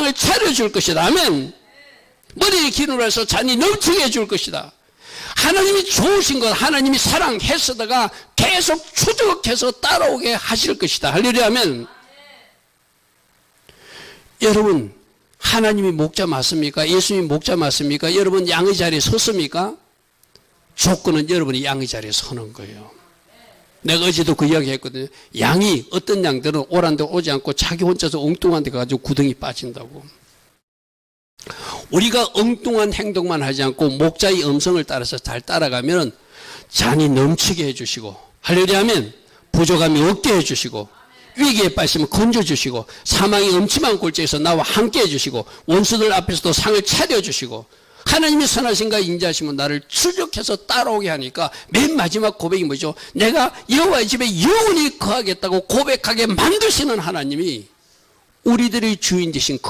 상을 차려줄 것이다. 아멘. 머리에 기름을 해서 잔이 넘치게 해줄 것이다. 하나님이 좋으신 것, 하나님이 사랑했으다가 계속 추적해서 따라오게 하실 것이다. 할렐루야 하면 여러분 하나님이 목자 맞습니까? 예수님이 목자 맞습니까? 여러분 양의 자리에 섰습니까? 조건은 여러분이 양의 자리에 서는 거예요. 내가 어제도 그 이야기 했거든요. 양이 어떤 양들은 오란 데 오지 않고 자기 혼자서 엉뚱한 데 가지고 구덩이 빠진다고. 우리가 엉뚱한 행동만 하지 않고 목자의 음성을 따라서 잘 따라가면 잔이 넘치게 해주시고 할렐루야 하면 부족함이 없게 해주시고 위기에 빠지면 건져주시고 사망의 음침한 골짜에서 나와 함께 해주시고 원수들 앞에서도 상을 차려주시고 하나님이 선하신가 인자하시면 나를 추적해서 따라오게 하니까 맨 마지막 고백이 뭐죠? 내가 여호와의 집에 영원히 거하겠다고 고백하게 만드시는 하나님이 우리들의 주인 되신 그